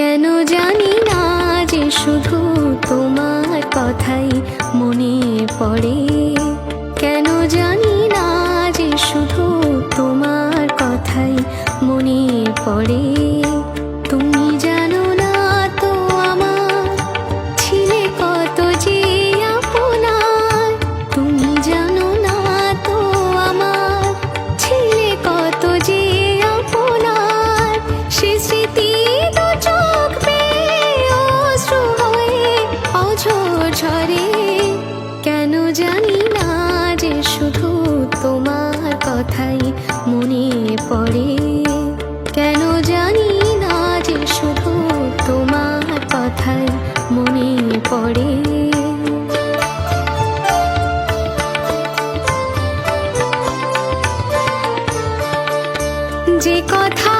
কেন জানি না যে শুধু তোমার কথাই মনে পড়ে? কেন জানি না যে শুধু তোমার কথাই মনে পড়ে? বোঝো ঝরে কেন জানি না যে শুধু তোমার কথাই মনে পড়ে। কেন জানি না যে শুধু তোমার কথাই মনে পড়ে। যে কথা